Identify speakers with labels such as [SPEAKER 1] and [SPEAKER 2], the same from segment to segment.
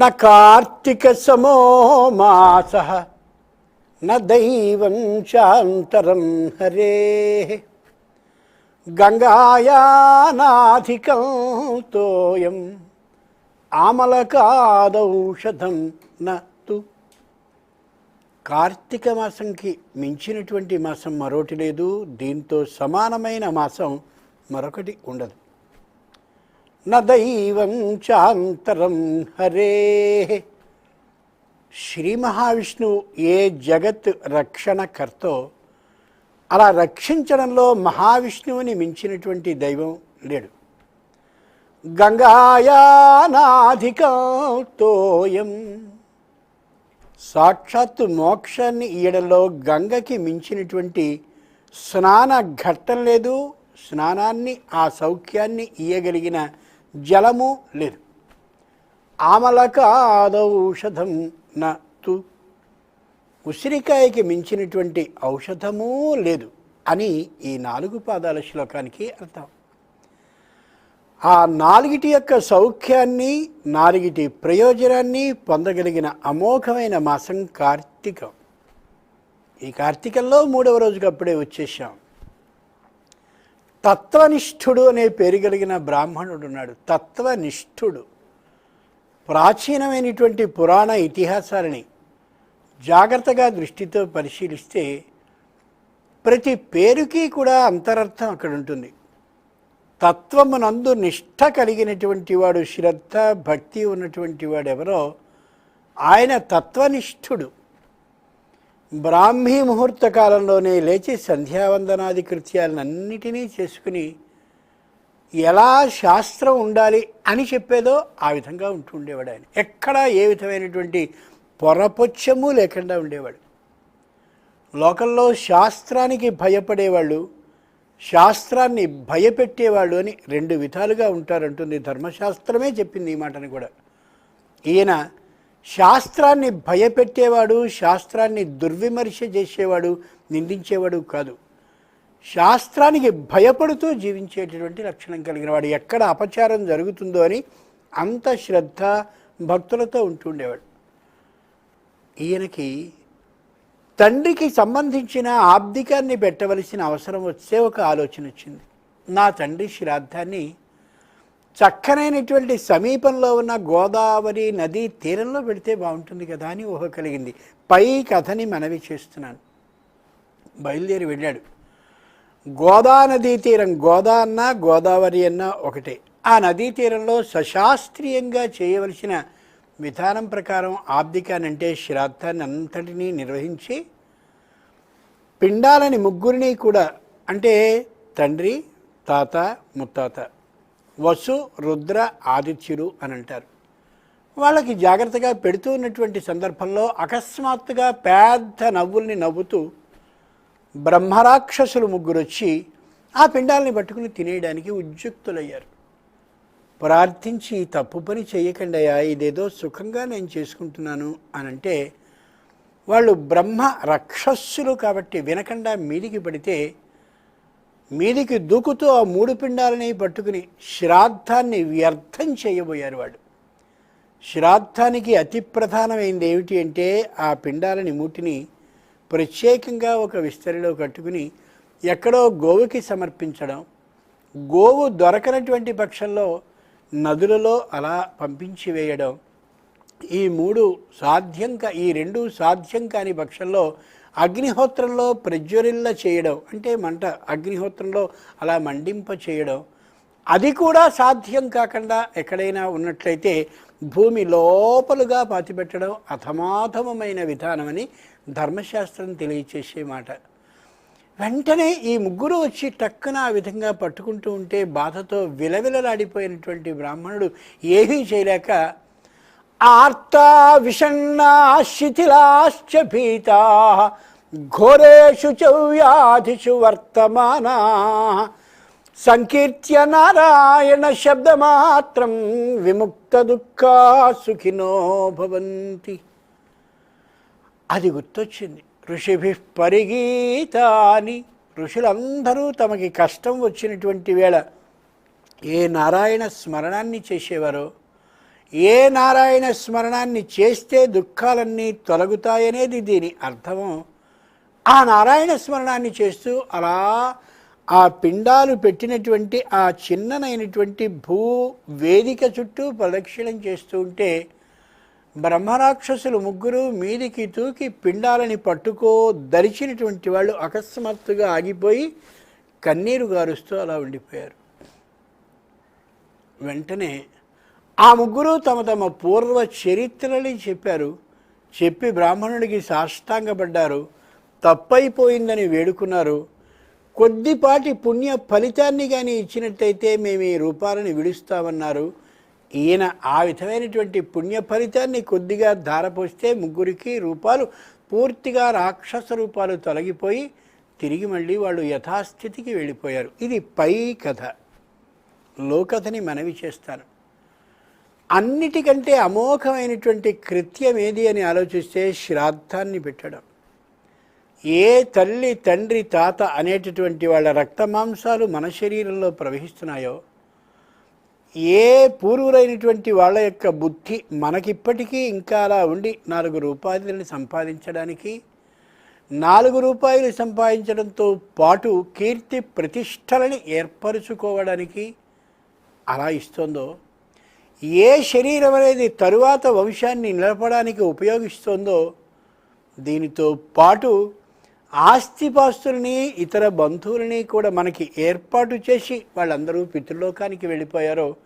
[SPEAKER 1] న కార్తీక సమో మాస న దైవం చాంతరం హరే. గంగాయానాధికం తోయం ఆమలకాదౌషధం నతు. కార్తీక మాసంకి మించినటువంటి మాసం మరొకటి లేదు దీంతో సమానమైన మాసం మరొకటి ఉండదు. న చాంతరం హరే. శ్రీ మహావిష్ణువు ఏ జగత్ రక్షణకర్తో అలా రక్షించడంలో మహావిష్ణువుని మించినటువంటి దైవం లేడు. గంగాయానాధికం తోయం సాక్షాత్తు మోక్షాన్ని ఇయ్యడంలో గంగకి మించినటువంటి స్నాన ఘట్టం లేదు. స్నానాన్ని ఆ సౌఖ్యాన్ని ఇయ్యగలిగిన జలము లేదు. ఆమలకాదౌషధం నతు ఉసిరికాయకి మించినటువంటి ఔషధమూ లేదు అని ఈ నాలుగు పాదాల శ్లోకానికి అర్థం. ఆ నాలుగిటి యొక్క సౌఖ్యాన్ని నాలుగిటి ప్రయోజనాన్ని పొందగలిగిన అమోఘమైన మాసం కార్తీకం. ఈ కార్తీకంలో మూడవ రోజుకి అప్పుడే వచ్చేసాం తత్వనిష్ఠుడు అనే పేరు కలిగిన బ్రాహ్మణుడు ఉన్నాడు. తత్వనిష్ఠుడు. ప్రాచీనమైనటువంటి పురాణ ఇతిహాసాలని జాగ్రత్తగా దృష్టితో పరిశీలిస్తే ప్రతి పేరుకి కూడా అంతరర్థం అక్కడ ఉంటుంది. తత్వమునందు నిష్ఠ కలిగినటువంటి వాడు శ్రద్ధ భక్తి ఉన్నటువంటి వాడు ఎవరో ఆయన తత్వనిష్ఠుడు. బ్రాహ్మీ ముహూర్త కాలంలోనే లేచి సంధ్యావందనాది కృత్యాలన్నిటినీ చేసుకుని ఎలా శాస్త్రం ఉండాలి అని చెప్పేదో ఆ విధంగా ఉంటూ ఉండేవాడు ఆయన. ఎక్కడా ఏ విధమైనటువంటి పొరపొచ్చము లేకుండా ఉండేవాడు. లోకంలో శాస్త్రానికి భయపడేవాళ్ళు శాస్త్రాన్ని భయపెట్టేవాళ్ళు అని రెండు విధాలుగా ఉంటారంటుంది. ధర్మశాస్త్రమే చెప్పింది ఈ మాటని కూడా. ఈయన శాస్త్రాన్ని భయపెట్టేవాడు శాస్త్రాన్ని దుర్విమర్శ చేసేవాడు నిందించేవాడు కాదు. శాస్త్రానికి భయపడుతూ జీవించేటటువంటి లక్షణం కలిగిన వాడు ఎక్కడ అపచారం జరుగుతుందో అని అంత శ్రద్ధ భక్తులతో ఉంటుండేవాడు ఈయనకి తండ్రికి సంబంధించిన ఆబ్దికాన్ని పెట్టవలసిన అవసరం వచ్చే ఒక ఆలోచన వచ్చింది. నా తండ్రి శ్రాద్ధాన్ని చక్కనైనటువంటి సమీపంలో ఉన్న గోదావరి నదీ తీరంలో పెడితే బాగుంటుంది కదా అని ఊహ కలిగింది. పై కథని మనవి చేస్తున్నాను. బయలుదేరి వెళ్ళాడు. గోదా నదీ తీరం గోదా అన్న గోదావరి అన్న ఒకటే. ఆ నదీ తీరంలో సశాస్త్రీయంగా చేయవలసిన విధానం ప్రకారం ఆబ్దికానంటే శ్రాద్ధాన్ని అంతటినీ నిర్వహించి పిండాలని ముగ్గురిని కూడా అంటే తండ్రి తాత ముత్తాత వసు రుద్ర ఆదిత్యులు అని అంటారు. వాళ్ళకి జాగ్రత్తగా పెడుతూ ఉన్నటువంటి సందర్భంలో అకస్మాత్తుగా పెద్ద నవ్వుల్ని నవ్వుతూ బ్రహ్మరాక్షసులు ముగ్గురు వచ్చి ఆ పిండాలని పట్టుకుని తినేయడానికి ఉద్యుక్తులయ్యారు. ప్రార్థించి తప్పు పని చేయకండి అయ్యా ఇదేదో సుఖంగా నేను చేసుకుంటున్నాను అని అంటే వాళ్ళు బ్రహ్మ రాక్షసులు కాబట్టి వినకుండా మీదికి పడితే మీదికి దూకుతూ ఆ మూడు పిండాలని పట్టుకుని శ్రాద్ధాన్ని వ్యర్థం చేయబోయారు వాడు. శ్రాద్ధానికి అతి ప్రధానమైనది ఏమిటి అంటే ఆ పిండాలని మూటిని ప్రత్యేకంగా ఒక విస్తరిలో కట్టుకుని ఎక్కడో గోవుకి సమర్పించడం గోవు దొరకనటువంటి పక్షంలో నదులలో అలా పంపించి వేయడం ఈ మూడు సాధ్యం కా ఈ రెండు సాధ్యం కాని పక్షంలో అగ్నిహోత్రంలో ప్రజ్వరిల్ల చేయడం అంటే మంట అగ్నిహోత్రంలో అలా మండింప చేయడం అది కూడా సాధ్యం కాకుండా ఎక్కడైనా ఉన్నట్లయితే భూమి లోపలుగా పాతిపెట్టడం అధమాధమమైన విధానమని ధర్మశాస్త్రం తెలియచేసే మాట. వెంటనే ఈ ముగ్గురు వచ్చి టక్కున ఆ విధంగా పట్టుకుంటూ ఉంటే బాధతో విలవిలలాడిపోయినటువంటి బ్రాహ్మణుడు ఏమీ చేయలేక ఆర్తా విషణ్ణా శిథిలాశ్చ భీతా ఘోరేషు చ వ్యాధిషు వర్తమానా సంకీర్త్య నారాయణ శబ్దమాత్రం విముక్త దుఃఖా సుఖినో భవంతి అది గుర్తొచ్చింది. ఋషిభి పరిగీతాని ఋషులందరూ తమకి కష్టం వచ్చినటువంటి వేళ ఏ నారాయణ స్మరణాన్ని చేసేవారో ఏ నారాయణ స్మరణాన్ని చేస్తే దుఃఖాలన్నీ తొలగుతాయనేది దీని అర్థము. ఆ నారాయణ స్మరణాన్ని చేస్తూ అలా ఆ పిండాలు పెట్టినటువంటి ఆ చిన్ననైనటువంటి భూ వేదిక చుట్టూ ప్రదక్షిణం చేస్తూ ఉంటే బ్రహ్మరాక్షసులు ముగ్గురు మీదికి తూకి పిండాలని పట్టుకో దరిచినటువంటి వాళ్ళు అకస్మాత్తుగా ఆగిపోయి కన్నీరు గారుస్తూ అలా ఉండిపోయారు. వెంటనే ఆ ముగ్గురు తమ తమ పూర్వ చరిత్రని చెప్పారు. చెప్పి బ్రాహ్మణుడికి సాష్టాంగపడ్డారు. తప్పైపోయిందని వేడుకున్నారు. కొద్దిపాటి పుణ్య ఫలితాన్ని కానీ ఇచ్చినట్టయితే మేము ఈ రూపాలను విడుస్తామన్నారు. ఈయన ఆ విధమైనటువంటి పుణ్య ఫలితాన్ని కొద్దిగా ధారపోస్తే ముగ్గురికి రూపాలు పూర్తిగా రాక్షస రూపాలు తొలగిపోయి తిరిగి మళ్ళీ వాళ్ళు యథాస్థితికి వెళ్ళిపోయారు. ఇది పై కథ. లోకథని మనవి చేస్తాను. అన్నిటికంటే అమోఘమైనటువంటి కృత్యం ఏది అని ఆలోచిస్తే శ్రాద్ధాన్ని పెట్టడం. ఏ తల్లి తండ్రి తాత అనేటటువంటి వాళ్ళ రక్తమాంసాలు మన శరీరంలో ప్రవహిస్తున్నాయో ఏ పూర్వులైనటువంటి వాళ్ళ యొక్క బుద్ధి మనకిప్పటికీ ఇంకా అలా ఉండి నాలుగు రూపాయలని సంపాదించడానికి నాలుగు రూపాయలు సంపాదించడంతో పాటు కీర్తి ప్రతిష్టలని ఏర్పరచుకోవడానికి అలా ఇస్తుందో ఏ శరీరం అనేది తరువాత వంశాన్ని నిలపడానికి ఉపయోగిస్తుందో దీనితో పాటు ఆస్తిపాస్తుల్ని ఇతర బంధువులని కూడా మనకి ఏర్పాటు చేసి వాళ్ళందరూ పితృలోకానికి వెళ్ళిపోయారో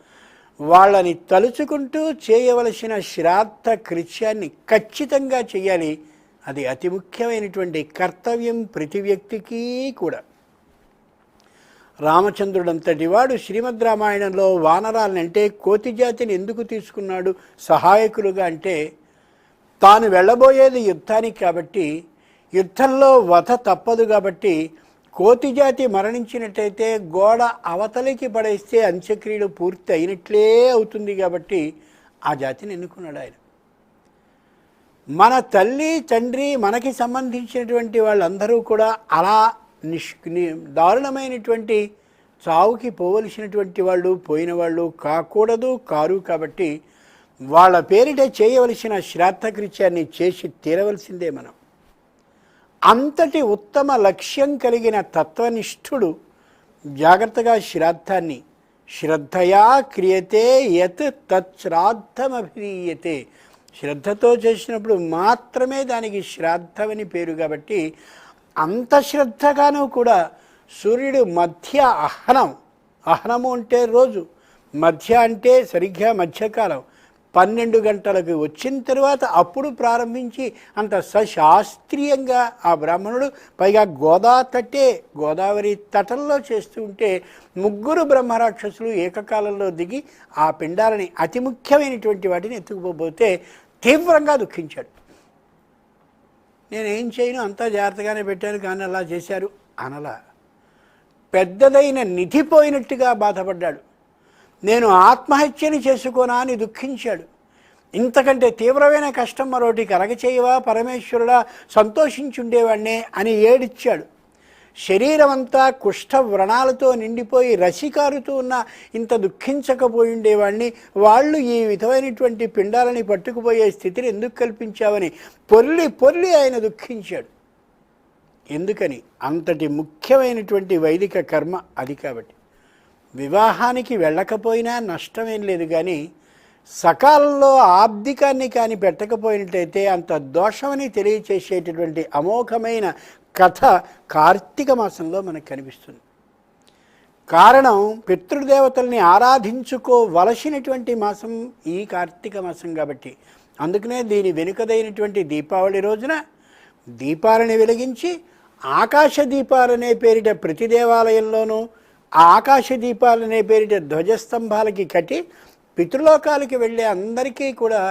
[SPEAKER 1] వాళ్ళని తలుచుకుంటూ చేయవలసిన శ్రాద్ధ కృత్యాన్ని ఖచ్చితంగా చేయాలి. అది అతి ముఖ్యమైనటువంటి కర్తవ్యం ప్రతి వ్యక్తికి కూడా. రామచంద్రుడంతటి వాడు శ్రీమద్ రామాయణంలో వానరాలనంటే కోతి జాతిని ఎందుకు తీసుకున్నాడు? సహాయకులుగా అంటే తాను వెళ్ళబోయేది యుద్ధానికి కాబట్టి యుద్ధంలో వధ తప్పదు కాబట్టి కోతి జాతి మరణించినట్టయితే గోడ అవతలికి పడేస్తే అంత్యక్రియలు పూర్తి అయినట్లే అవుతుంది కాబట్టి ఆ జాతిని ఎన్నుకున్నాడు ఆయన. మన తల్లి తండ్రి మనకి సంబంధించినటువంటి వాళ్ళందరూ కూడా అలా నిష్ ని- దారుణమైనటువంటి చావుకి పోవలసినటువంటి వాళ్ళు పోయిన వాళ్ళు కాకూడదు కారు కాబట్టి వాళ్ళ పేరిట చేయవలసిన శ్రాద్ధకృత్యాన్ని చేసి తీరవలసిందే మనం. అంతటి ఉత్తమ లక్ష్యం కలిగిన తత్వనిష్ఠుడు జాగ్రత్తగా శ్రాద్ధాన్ని శ్రద్ధయా క్రియతే యత్ తత్శ్రాద్ధమభిధీయతే శ్రద్ధతో చేసినప్పుడు మాత్రమే దానికి శ్రాద్ధమని పేరు కాబట్టి అంత శ్రద్ధగాను కూడా సూర్యుడు మధ్య అహనం. అహనము అంటే రోజు మధ్య అంటే సరిగ్గా మధ్యకాలం. పన్నెండు గంటలకు వచ్చిన తర్వాత అప్పుడు ప్రారంభించి అంత సశాస్త్రీయంగా ఆ బ్రాహ్మణుడు పైగా గోదా తట్టే గోదావరి తటంలో చేస్తూ ఉంటే ముగ్గురు బ్రహ్మరాక్షసులు ఏకకాలంలో దిగి ఆ పిండాలని అతి ముఖ్యమైనటువంటి వాటిని ఎత్తుకుపోతే తీవ్రంగా దుఃఖించాడు. నేనేం చేయను అంతా జాగ్రత్తగానే పెట్టాను కానీ అలా చేశారు అనలా. పెద్దదైన నిధి పోయినట్టుగా బాధపడ్డాడు. నేను ఆత్మహత్యని చేసుకోనా అని దుఃఖించాడు. ఇంతకంటే తీవ్రమైన కష్టం మరోటి కలగచేయవా పరమేశ్వరుడా సంతోషించుండేవాడినే అని ఏడిచ్చాడు. శరీరం అంతా కుష్ఠ వ్రణాలతో నిండిపోయి రసికారుతూ ఉన్న ఇంత దుఃఖించకపోయిండేవాడిని వాళ్ళు ఈ విధమైనటువంటి పిండాలని పట్టుకుపోయే స్థితిని ఎందుకు కల్పించావని? పొర్లి పొర్లి ఆయన దుఃఖించాడు. ఎందుకని? అంతటి ముఖ్యమైనటువంటి వైదిక కర్మ అది కాబట్టి. వివాహానికి వెళ్ళకపోయినా నష్టమేం లేదు కానీ సకాలంలో ఆబ్దికాన్ని కానీ పెట్టకపోయినట్టయితే అంత దోషమని తెలియచేసేటటువంటి అమోఘమైన కథ కార్తీక మాసంలో మనకు కనిపిస్తుంది. కారణం పితృదేవతల్ని ఆరాధించుకోవలసినటువంటి మాసం ఈ కార్తీక మాసం కాబట్టి. అందుకనే దీని వెనుకదైనటువంటి దీపావళి రోజున దీపాలని వెలిగించి ఆకాశ దీపాలనే పేరిట ప్రతి దేవాలయంలోనూ ఆ ఆకాశ దీపాలనే పేరిట ధ్వజస్తంభాలకి కట్టి పితృలోకాలకి వెళ్ళే అందరికీ కూడా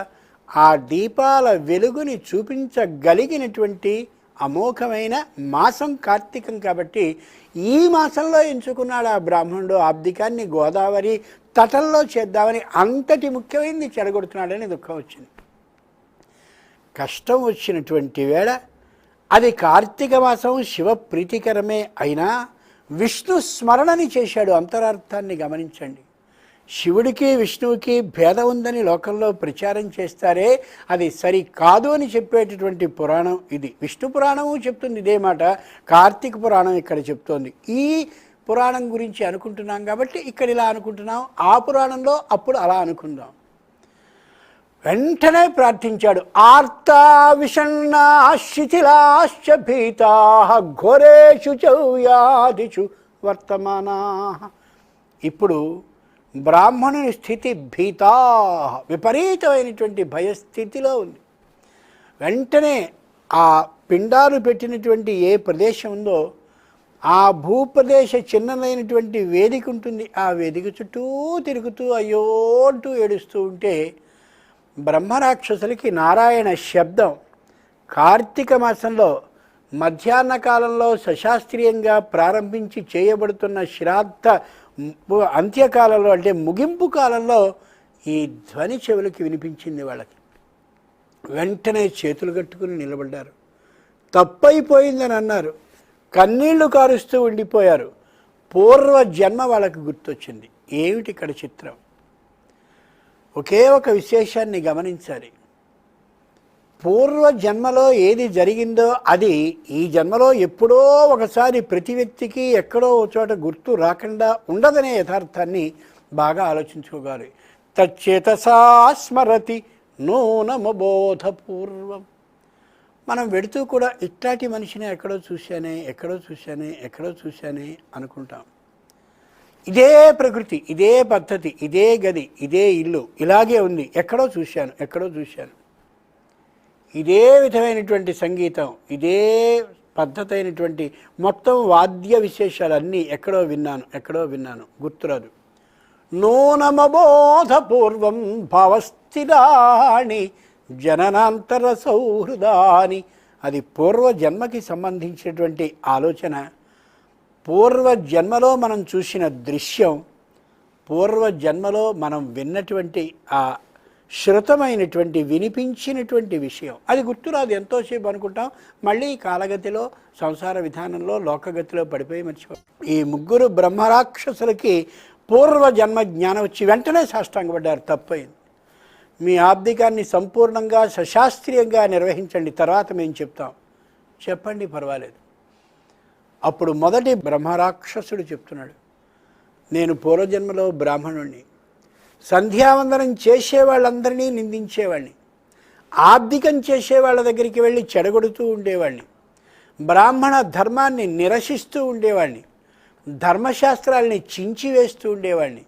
[SPEAKER 1] ఆ దీపాల వెలుగుని చూపించగలిగినటువంటి అమోఘమైన మాసం కార్తీకం కాబట్టి ఈ మాసంలో ఎంచుకున్నాడు ఆ బ్రాహ్మణుడు ఆబ్దికాన్ని గోదావరి తటంలో చేద్దామని అంతటి ముఖ్యమైనది చెడగొడుతున్నాడని దుఃఖం వచ్చింది. కష్టం వచ్చినటువంటి వేళ అది కార్తీక మాసం శివ ప్రీతికరమే అయినా విష్ణు స్మరణని చేశాడు అంతరార్థాన్ని గమనించండి. శివుడికి విష్ణువుకి భేదం ఉందని లోకంలో ప్రచారం చేస్తారే అది సరి కాదు అని చెప్పేటటువంటి పురాణం ఇది. విష్ణు పురాణము చెప్తుంది ఇదే మాట. కార్తీక పురాణం ఇక్కడ చెప్తోంది. ఈ పురాణం గురించి అనుకుంటున్నాం కాబట్టి ఇక్కడ ఇలా అనుకుంటున్నాం. ఆ పురాణంలో అప్పుడు అలా అనుకుందాం. వెంటనే ప్రార్థించాడు. ఆర్తా విషణ్ణా శిథిలాశ్చ భీతా ఘోరేషు చౌయాదిషు వర్తమానా. ఇప్పుడు బ్రాహ్మణుని స్థితి భీతా. విపరీతమైనటువంటి భయస్థితిలో ఉంది. వెంటనే ఆ పిండాలు పెట్టినటువంటి ఏ ప్రదేశం ఉందో ఆ భూప్రదేశ చిన్నదైనటువంటి వేదిక ఉంటుంది. ఆ వేదిక చుట్టూ తిరుగుతూ అయ్యో అంటూ ఏడుస్తూ ఉంటే బ్రహ్మరాక్షసులకి నారాయణ శబ్దం కార్తీక మాసంలో మధ్యాహ్న కాలంలో సశాస్త్రీయంగా ప్రారంభించి చేయబడుతున్న శ్రాద్ధ అంత్యకాలంలో అంటే ముగింపు కాలంలో ఈ ధ్వని చెవులకి వినిపించింది వాళ్ళకి. వెంటనే చేతులు కట్టుకుని నిలబడ్డారు. తప్పైపోయిందని అన్నారు. కన్నీళ్ళు కారుస్తూ ఉండిపోయారు. పూర్వ జన్మ వాళ్ళకి గుర్తొచ్చింది. ఏమిటి ఇక్కడ చిత్రం? ఒకే ఒక విశేషాన్ని గమనించాలి. పూర్వ జన్మలో ఏది జరిగిందో అది ఈ జన్మలో ఎప్పుడో ఒకసారి ప్రతి వ్యక్తికి ఎక్కడో చోట గుర్తు రాకుండా ఉండదనే యథార్థాన్ని బాగా ఆలోచించుకోవాలి. తచ్చేతసా స్మరతి నూనమబోధపూర్వం. మనం వెడుతూ కూడా ఇట్లాంటి మనిషిని ఎక్కడో చూశానే ఎక్కడో చూశానే ఎక్కడో చూశానే అనుకుంటాం. ఇదే ప్రకృతి ఇదే పద్ధతి ఇదే గది ఇదే ఇల్లు ఇలాగే ఉంది. ఎక్కడో చూశాను ఎక్కడో చూశాను. ఇదే విధమైనటువంటి సంగీతం ఇదే పద్ధతి అయినటువంటి మొత్తం వాద్య విశేషాలన్నీ ఎక్కడో విన్నాను ఎక్కడో విన్నాను. గుర్తురాదు. నూనమబోధపూర్వం భావస్థిరాణి జననాంతర సౌహృదాని. అది పూర్వ జన్మకి సంబంధించినటువంటి ఆలోచన. పూర్వ జన్మలో మనం చూసిన దృశ్యం పూర్వ జన్మలో మనం విన్నటువంటి ఆ శృతమైనటువంటి వినిపించినటువంటి విషయం. అది గుర్తురాదు ఎంతోసేపు అనుకుంటాం. మళ్ళీ కాలగతిలో సంసార విధానంలో లోకగతిలో పడిపోయి మర్చిపో ఈ ముగ్గురు బ్రహ్మరాక్షసులకి పూర్వ జన్మ జ్ఞానం వచ్చి వెంటనే సాష్టాంగపడ్డారు తప్పైంది. మీ ఆబ్దికాన్ని సంపూర్ణంగా సశాస్త్రీయంగా నిర్వహించండి తర్వాత మేము చెప్తాం. చెప్పండి పర్వాలేదు. అప్పుడు మొదటి బ్రహ్మరాక్షసుడు చెప్తున్నాడు నేను పూర్వజన్మలో బ్రాహ్మణుణ్ణి. సంధ్యావందనం చేసే వాళ్ళందరినీ నిందించేవాడిని ఆర్థికం చేసే వాళ్ళ దగ్గరికి వెళ్ళి చెడగొడుతూ ఉండేవాడిని బ్రాహ్మణ ధర్మాన్ని నిరసిస్తూ ఉండేవాడిని ధర్మశాస్త్రాల్ని చించివేస్తూ ఉండేవాడిని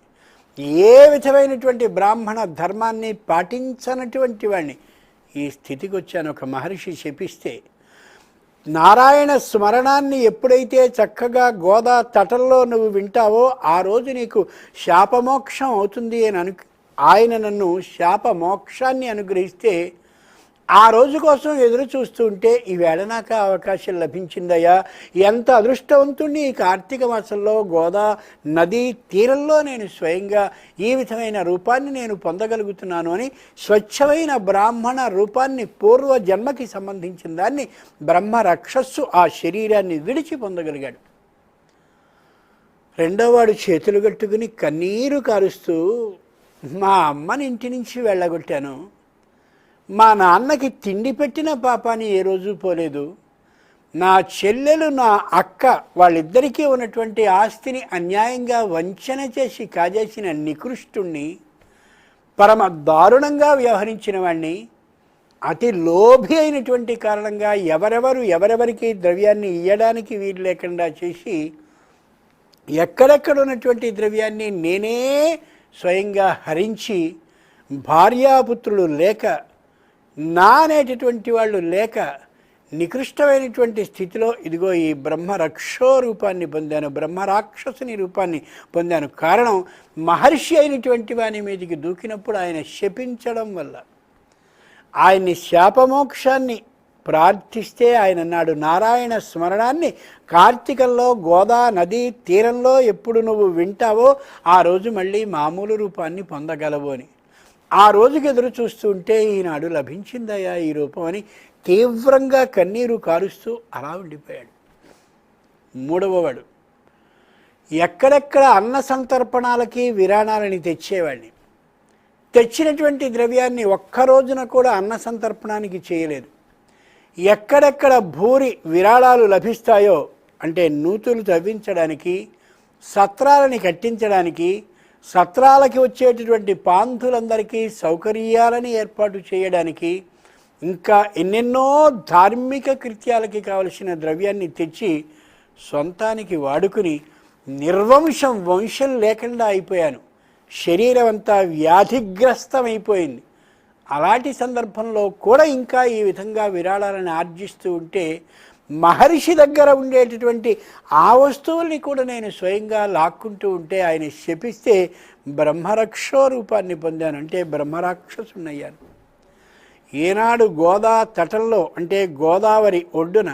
[SPEAKER 1] ఏ విధమైనటువంటి బ్రాహ్మణ ధర్మాన్ని పాటించనటువంటి వాడిని ఈ స్థితికి వచ్చాను. ఒక మహర్షి శపిస్తే నారాయణ స్మరణాన్ని ఎప్పుడైతే చక్కగా గోదా తటల్లో నువ్వు వింటావో ఆ రోజు నీకు శాపమోక్షం అవుతుంది అని అను ఆయన నన్ను శాపమోక్షాన్ని అనుగ్రహిస్తే ఆ రోజు కోసం ఎదురు చూస్తుంటే ఈవేళ నాకు అవకాశం లభించిందయ్యా. ఎంత అదృష్టవంతుణ్ణి ఈ కార్తీక మాసంలో గోదా నదీ తీరంలో నేను స్వయంగా ఈ విధమైన రూపాన్ని నేను పొందగలుగుతున్నాను అని స్వచ్ఛమైన బ్రాహ్మణ రూపాన్ని పూర్వ జన్మకి సంబంధించిన దాన్ని బ్రహ్మ రక్షస్సు ఆ శరీరాన్ని విడిచి పొందగలిగాడు. రెండోవాడు చేతులు కట్టుకుని కన్నీరు కారుస్తూ మా అమ్మని ఇంటి నుంచి వెళ్ళగొట్టాను. మా నాన్నకి తిండి పెట్టిన పాపాని ఏ రోజు పోలేదు. నా చెల్లెలు నా అక్క వాళ్ళిద్దరికీ ఉన్నటువంటి ఆస్తిని అన్యాయంగా వంచన చేసి కాజేసిన నికృష్టుణ్ణి పరమ దారుణంగా వ్యవహరించిన వాణ్ణి అతి లోభి అయినటువంటి కారణంగా ఎవరెవరు ఎవరెవరికి ద్రవ్యాన్ని ఇయ్యడానికి వీలు లేకుండా చేసి ఎక్కడెక్కడ ఉన్నటువంటి ద్రవ్యాన్ని నేనే స్వయంగా హరించి భార్యాపుత్రులు లేక నా అనేటటువంటి వాళ్ళు లేక నికృష్టమైనటువంటి స్థితిలో ఇదిగో ఈ బ్రహ్మ రక్షో రూపాన్ని పొందాను బ్రహ్మ రాక్షసుని రూపాన్ని పొందాను. కారణం మహర్షి అయినటువంటి వాని మీదకి దూకినప్పుడు ఆయన శపించడం వల్ల. ఆయన్ని శాపమోక్షాన్ని ప్రార్థిస్తే ఆయన నాడు నారాయణ స్మరణాన్ని కార్తీకంలో గోదా నదీ తీరంలో ఎప్పుడు నువ్వు వింటావో ఆ రోజు మళ్ళీ మామూలు రూపాన్ని పొందగలవు అని. ఆ రోజుకి ఎదురు చూస్తుంటే ఈనాడు లభించిందయ్యా ఈ రూపం అని తీవ్రంగా కన్నీరు కారుస్తూ అలా ఉండిపోయాడు. మూడవవాడు ఎక్కడెక్కడ అన్న సంతర్పణాలకి విరాణాలని తెచ్చేవాడిని. తెచ్చినటువంటి ద్రవ్యాన్ని ఒక్క రోజున కూడా అన్న సంతర్పణానికి చేయలేదు. ఎక్కడెక్కడ భూరి విరాళాలు లభిస్తాయో అంటే నూతులు తవ్వించడానికి సత్రాలని కట్టించడానికి సత్రాలకి వచ్చేటటువంటి పాంతులందరికీ సౌకర్యాలని ఏర్పాటు చేయడానికి ఇంకా ఎన్నెన్నో ధార్మిక కృత్యాలకి కావలసిన ద్రవ్యాన్ని తెచ్చి సొంతానికి వాడుకుని నిర్వంశం వంశం లేకుండా అయిపోయాను. శరీరం అంతా వ్యాధిగ్రస్తమైపోయింది. అలాంటి సందర్భంలో కూడా ఇంకా ఈ విధంగా విరాళాలను ఆర్జిస్తూ ఉంటే మహర్షి దగ్గర ఉండేటటువంటి ఆ వస్తువుల్ని కూడా నేను స్వయంగా లాక్కుంటూ ఉంటే ఆయన శపిస్తే బ్రహ్మరక్షో రూపాన్ని పొందాను. అంటే బ్రహ్మరాక్షసున్నయ్యాను ఏనాడు గోదా తటంలో అంటే గోదావరి ఒడ్డున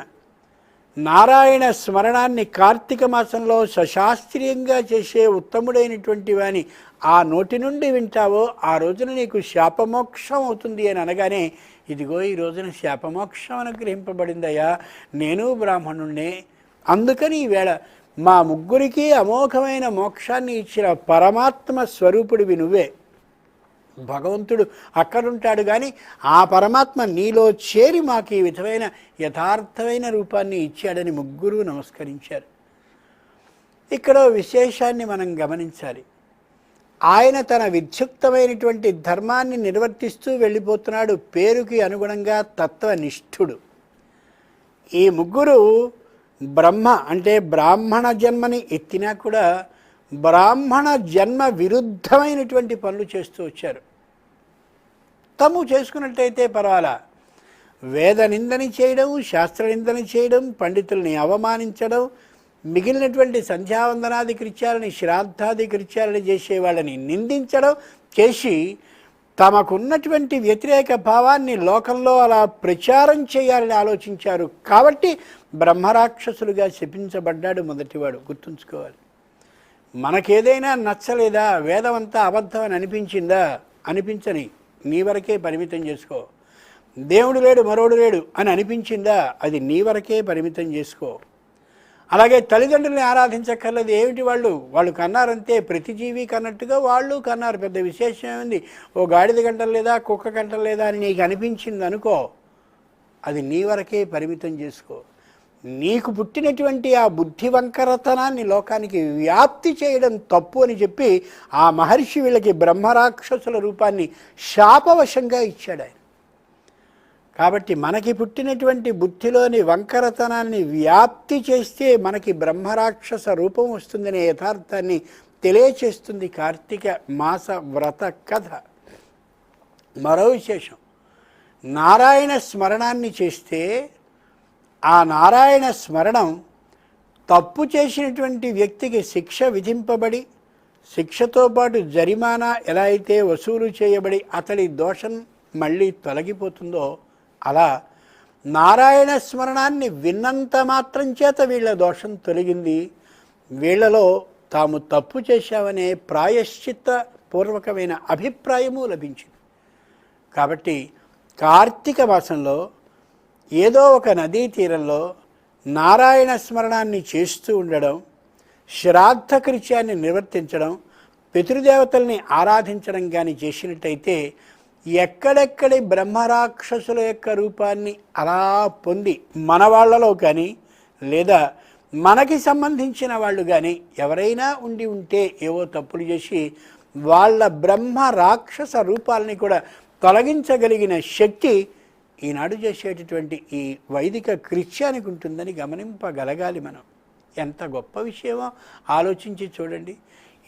[SPEAKER 1] నారాయణ స్మరణాన్ని కార్తీక మాసంలో సశాస్త్రీయంగా చేసే ఉత్తముడైనటువంటి వాని ఆ నోటి నుండి వింటావో ఆ రోజున నీకు శాపమోక్షం అవుతుంది అని అనగానే ఇదిగో ఈ రోజున శాపమోక్షం అనుగ్రహింపబడిందయ్యా. నేను బ్రాహ్మణుణ్ణే. అందుకని ఈవేళ మా ముగ్గురికి అమోఘమైన మోక్షాన్ని ఇచ్చిన పరమాత్మ స్వరూపుడివి నువ్వే. భగవంతుడు అక్కడుంటాడు కానీ ఆ పరమాత్మ నీలో చేరి మాకు ఈ విధమైన యథార్థమైన రూపాన్ని ఇచ్చాడని ముగ్గురు నమస్కరించారు. ఇక్కడ విశేషాన్ని మనం గమనించాలి. ఆయన తన విధ్యుక్తమైనటువంటి ధర్మాన్ని నిర్వర్తిస్తూ వెళ్ళిపోతున్నాడు. పేరుకి అనుగుణంగా తత్వనిష్ఠుడు. ఈ ముగ్గురు బ్రహ్మ అంటే బ్రాహ్మణ జన్మని ఎత్తినా కూడా బ్రాహ్మణ జన్మ విరుద్ధమైనటువంటి పనులు చేస్తూ వచ్చారు. తము చేసుకున్నట్టయితే పర్వాలా? వేద నిందని చేయడం శాస్త్ర నిందని చేయడం పండితుల్ని అవమానించడం మిగిలినటువంటి సంధ్యావందనాది కృత్యాలని శ్రాద్ధాది కృత్యాలని చేసేవాళ్ళని నిందించడం చేసి తమకున్నటువంటి వ్యతిరేక భావాన్ని లోకంలో అలా ప్రచారం చేయాలని ఆలోచించారు. కాబట్టి బ్రహ్మరాక్షసులుగా శపించబడ్డాడు మొదటివాడు. గుర్తుంచుకోవాలి. మనకేదైనా నచ్చలేదా? వేదం అంతా అబద్ధం అని అనిపించిందా? అనిపించని. నీ వరకే పరిమితం చేసుకో. దేవుడు లేడు మరోడు లేడు అని అనిపించిందా? అది నీ వరకే పరిమితం చేసుకో. అలాగే తల్లిదండ్రుల్ని ఆరాధించక్కర్లేదు. ఏమిటి వాళ్ళు? వాళ్ళు కన్నారంతే ప్రతి జీవి కన్నట్టుగా వాళ్ళు కన్నారు. పెద్ద విశేషం ఏముంది? ఓ గాడిద గంటలు లేదా కుక్క గంటలు లేదా అని నీకు అనిపించింది అనుకో అది నీ వరకే పరిమితం చేసుకో. నీకు పుట్టినటువంటి ఆ బుద్ధి వంకరతనాన్ని లోకానికి వ్యాప్తి చేయడం తప్పు అని చెప్పి ఆ మహర్షి వీళ్ళకి బ్రహ్మరాక్షసుల రూపాన్ని శాపవశంగా ఇచ్చాడు ఆయన కాబట్టి మనకి పుట్టినటువంటి బుద్ధిలోని వంకరతనాన్ని వ్యాప్తి చేస్తే మనకి బ్రహ్మరాక్షస రూపం వస్తుందనే యథార్థాన్ని తెలియచేస్తుంది కార్తీక మాస వ్రత కథ. మరో విశేషం. నారాయణ స్మరణాన్ని చేస్తే ఆ నారాయణ స్మరణం తప్పు చేసినటువంటి వ్యక్తికి శిక్ష విధింపబడి శిక్షతో పాటు జరిమానా ఎలా అయితే వసూలు చేయబడి అతడి దోషం మళ్ళీ తొలగిపోతుందో అలా నారాయణ స్మరణాన్ని విన్నంత మాత్రం చేత వీళ్ళ దోషం తొలగింది. వీళ్ళలో తాము తప్పు చేశామనే ప్రాయశ్చిత్త పూర్వకమైన అభిప్రాయము లభించింది. కాబట్టి కార్తీక మాసంలో ఏదో ఒక నదీ తీరంలో నారాయణ స్మరణాన్ని చేస్తూ ఉండడం శ్రాద్ధ కృత్యాన్ని నిర్వర్తించడం పితృదేవతల్ని ఆరాధించడం కానీ చేసినట్టయితే ఎక్కడెక్కడి బ్రహ్మరాక్షసుల యొక్క రూపాన్ని అలా పొంది మన వాళ్ళలో కానీ లేదా మనకి సంబంధించిన వాళ్ళు కానీ ఎవరైనా ఉండి ఉంటే ఏవో తప్పులు చేసి వాళ్ళ బ్రహ్మ రాక్షస రూపాలని కూడా తొలగించగలిగిన శక్తి ఈనాడు చేసేటటువంటి ఈ వైదిక క్రిస్టియానికి ఉంటుందని గమనింపగలగాలి మనం. ఎంత గొప్ప విషయమో ఆలోచించి చూడండి.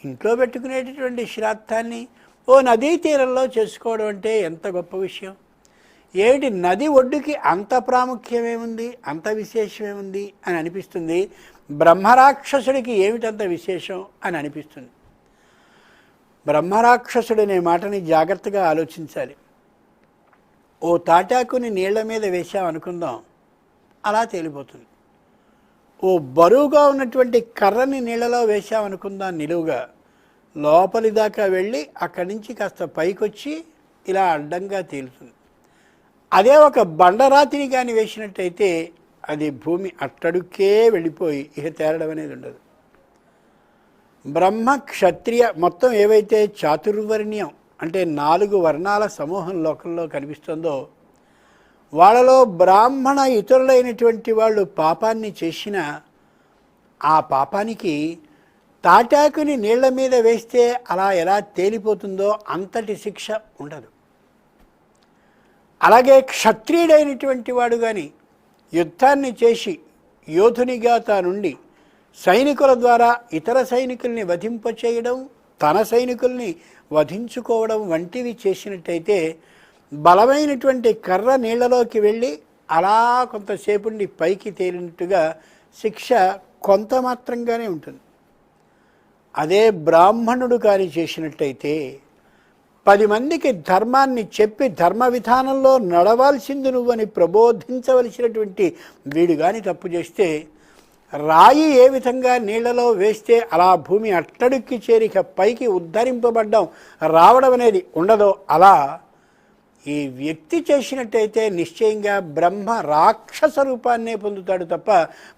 [SPEAKER 1] ఇంట్లో పెట్టుకునేటటువంటి శ్రాద్ధాన్ని ఓ నదీ తీరంలో చేసుకోవడం అంటే ఎంత గొప్ప విషయం? ఏమిటి నది ఒడ్డుకి అంత ప్రాముఖ్యమేముంది? అంత విశేషమేముంది? అని అనిపిస్తుంది. బ్రహ్మరాక్షసుడికి ఏమిటంత విశేషం? అని అనిపిస్తుంది. బ్రహ్మరాక్షసుడు అనే మాటని జాగ్రత్తగా ఆలోచించాలి. ఓ తాటాకుని నీళ్ళ మీద వేసామనుకుందాం అలా తేలిపోతుంది. ఓ బరువుగా ఉన్నటువంటి కర్రని నీళ్ళలో వేసామనుకుందాం నిలువుగా. లోపలి దాకా వెళ్ళి అక్కడి నుంచి కాస్త పైకొచ్చి ఇలా అడ్డంగా తేలుతుంది. అదే ఒక బండరాతిని కానీ వేసినట్టయితే అది భూమి అట్టడుకే వెళ్ళిపోయి ఇక తేరడం అనేది ఉండదు. బ్రహ్మ క్షత్రియ మొత్తం ఏవైతే చాతుర్వర్ణ్యం అంటే నాలుగు వర్ణాల సమూహం లోకంలో కనిపిస్తుందో వాళ్ళలో బ్రాహ్మణ ఇతరులైనటువంటి వాళ్ళు పాపాన్ని చేసిన ఆ పాపానికి తాటాకుని నీళ్ళ మీద వేస్తే అలా ఎలా తేలిపోతుందో అంతటి శిక్ష ఉండదు. అలాగే క్షత్రియుడైనటువంటి వాడు కానీ యుద్ధాన్ని చేసి యోధునిగా తానుండి సైనికుల ద్వారా ఇతర సైనికుల్ని వధింపచేయడం తన సైనికుల్ని వధించుకోవడం వంటివి చేసినట్టయితే బలమైనటువంటి కర్ర నీళ్ళలోకి వెళ్ళి అలా కొంతసేపుండి పైకి తేలినట్టుగా శిక్ష కొంత మాత్రంగానే ఉంటుంది. అదే బ్రాహ్మణుడు కానీ చేసినట్టయితే పది మందికి ధర్మాన్ని చెప్పి ధర్మ విధానంలో నడవాల్సింది నువ్వని ప్రబోధించవలసినటువంటి వీడు కానీ తప్పు చేస్తే రాయి ఏ విధంగా నీళ్ళలో వేస్తే అలా భూమి అట్టడుక్కి చేరిక పైకి ఉద్ధరింపబడ్డం రావడం అనేది ఉండదో అలా ఈ వ్యక్తి చేసినట్టయితే నిశ్చయంగా బ్రహ్మ రాక్షస రూపాన్నే పొందుతాడు తప్ప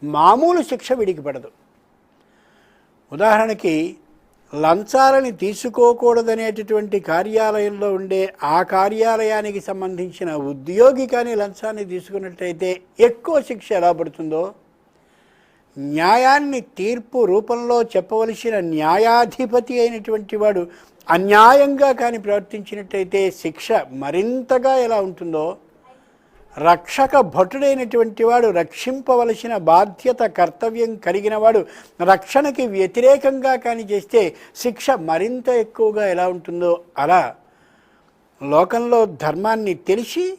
[SPEAKER 1] మామూలు శిక్ష విడికి పడదు. ఉదాహరణకి లంచాలని తీసుకోకూడదనేటటువంటి కార్యాలయంలో ఉండే ఆ కార్యాలయానికి సంబంధించిన ఉద్యోగి కానీ లంచాన్ని తీసుకున్నట్టయితే ఎక్కువ శిక్ష ఎలా పడుతుందో? న్యాయాన్ని తీర్పు రూపంలో చెప్పవలసిన న్యాయాధిపతి అయినటువంటి వాడు అన్యాయంగా కానీ ప్రవర్తించినట్టయితే శిక్ష మరింతగా ఎలా ఉంటుందో? రక్షక భటుడైనటువంటి వాడు రక్షింపవలసిన బాధ్యత కర్తవ్యం కలిగిన వాడు రక్షణకి వ్యతిరేకంగా కానీ చేస్తే శిక్ష మరింత ఎక్కువగా ఎలా ఉంటుందో అలా లోకంలో ధర్మాన్ని తెలిసి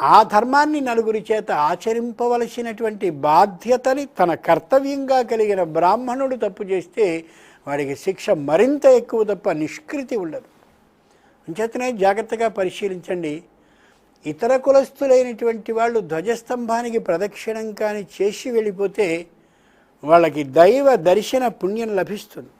[SPEAKER 1] ఆ ధర్మాన్ని నలుగురి చేత ఆచరింపవలసినటువంటి బాధ్యతని తన కర్తవ్యంగా కలిగిన బ్రాహ్మణుడు తప్పు చేస్తే వాడికి శిక్ష మరింత ఎక్కువ తప్ప నిష్కృతి ఉండదు. అంచేతనే జాగ్రత్తగా పరిశీలించండి. ఇతర కులస్థులైనటువంటి వాళ్ళు ధ్వజస్తంభానికి ప్రదక్షిణం కానీ చేసి వెళ్ళిపోతే వాళ్ళకి దైవ దర్శన పుణ్యం లభిస్తుంది.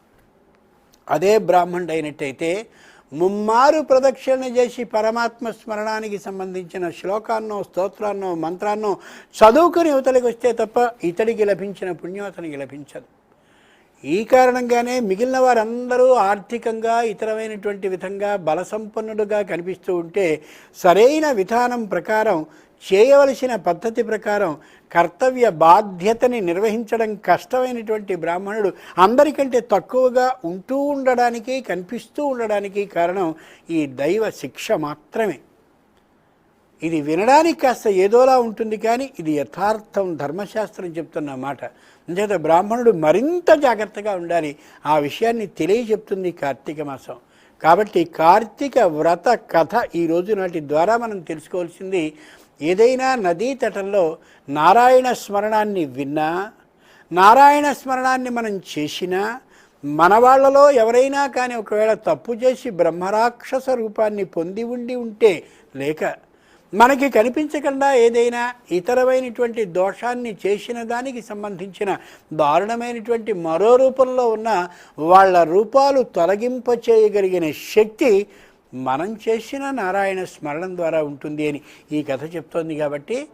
[SPEAKER 1] అదే బ్రాహ్మణుడు అయినట్టయితే ముమ్మారు ప్రదక్షిణ చేసి పరమాత్మ స్మరణానికి సంబంధించిన శ్లోకాన్నో స్తోత్రాన్నో మంత్రాన్నో చదువుకుని ఇవతలికి వస్తే తప్ప ఇతడికి లభించిన పుణ్యం అతనికి లభించదు. ఈ కారణంగానే మిగిలిన వారందరూ ఆర్థికంగా ఇతరమైనటువంటి విధంగా బలసంపన్నుడుగా కనిపిస్తూ ఉంటే సరైన విధానం ప్రకారం చేయవలసిన పద్ధతి ప్రకారం కర్తవ్య బాధ్యతని నిర్వహించడం కష్టమైనటువంటి బ్రాహ్మణుడు అందరికంటే తక్కువగా ఉంటూ ఉండడానికి కనిపిస్తూ ఉండడానికి కారణం ఈ దైవ శిక్ష మాత్రమే. ఇది వినడానికి కాస్త ఏదోలా ఉంటుంది కానీ ఇది యథార్థం ధర్మశాస్త్రం చెప్తున్న మాట. అంచేత బ్రాహ్మణుడు మరింత జాగ్రత్తగా ఉండాలి. ఆ విషయాన్ని తెలియజెప్తుంది కార్తీక మాసం. కాబట్టి కార్తీక వ్రత కథ ఈ రోజు నాటి ద్వారా మనం తెలుసుకోవాల్సింది ఏదైనా నదీ తటంలో నారాయణ స్మరణాన్ని విన్నా నారాయణ స్మరణాన్ని మనం చేసినా మన వాళ్ళలో ఎవరైనా కానీ ఒకవేళ తప్పు చేసి బ్రహ్మరాక్షస రూపాన్ని పొంది ఉండి ఉంటే లేక మనకి కనిపించకుండా ఏదైనా ఇతరమైనటువంటి దోషాన్ని చేసిన దానికి సంబంధించిన దారుణమైనటువంటి మరో రూపంలో ఉన్న వాళ్ళ రూపాలు తొలగింప చేయగలిగిన శక్తి మనం చేసిన నారాయణ స్మరణం ద్వారా ఉంటుంది అని ఈ కథ చెప్తోంది కాబట్టి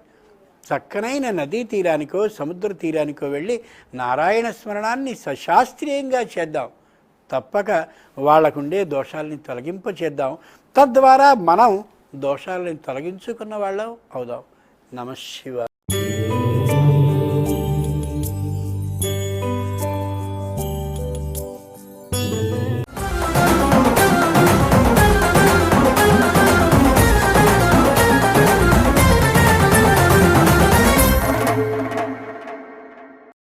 [SPEAKER 1] చక్కనైన నదీ తీరానికో సముద్ర తీరానికో వెళ్ళి నారాయణ స్మరణాన్ని సశాస్త్రీయంగా చేద్దాం. తప్పక వాళ్ళకుండే దోషాలని తొలగింప చేద్దాం. తద్వారా మనం దోషాలను తొలగించుకున్న వాళ్ళం అవుదాం. నమ శివ